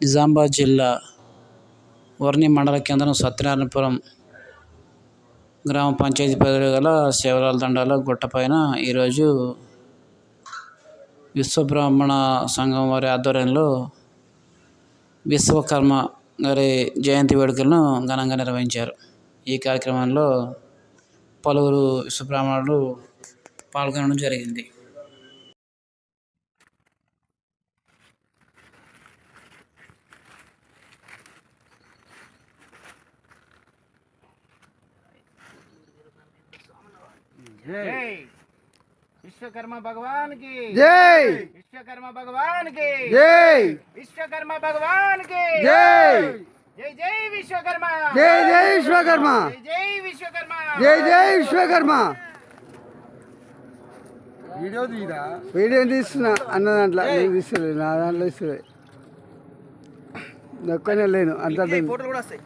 నిజామాబాద్ జిల్లా వర్ణి మండల కేంద్రం సత్యనారాయణపురం గ్రామ పంచాయతీ పరిధిలో గల శివరాల దండాల గుట్టపైన ఈరోజు విశ్వబ్రాహ్మణ సంఘం వారి ఆధ్వర్యంలో విశ్వకర్మ గారి జయంతి వేడుకలను ఘనంగా నిర్వహించారు. ఈ కార్యక్రమంలో పలువురు విశ్వబ్రాహ్మణులు పాల్గొనడం జరిగింది. విశ్వకర్మ భగవాన్కి జై. విశ్వకర్మ భగవాన్కి జై. విశ్వకర్మ భగవాన్కి జై. జై జై విశ్వకర్మ. జై జై విశ్వకర్మ. జై విశ్వకర్మ. జై జై విశ్వకర్మ. వీడియో తీరా? వీడియో తీస్తున్నా. అన్న దాంట్లో నేను తీస్తులేదు నా దాంట్లో ఇస్తుంది నొక్కనే లేను. అంత ఫోటోలు కూడా వస్తాయి.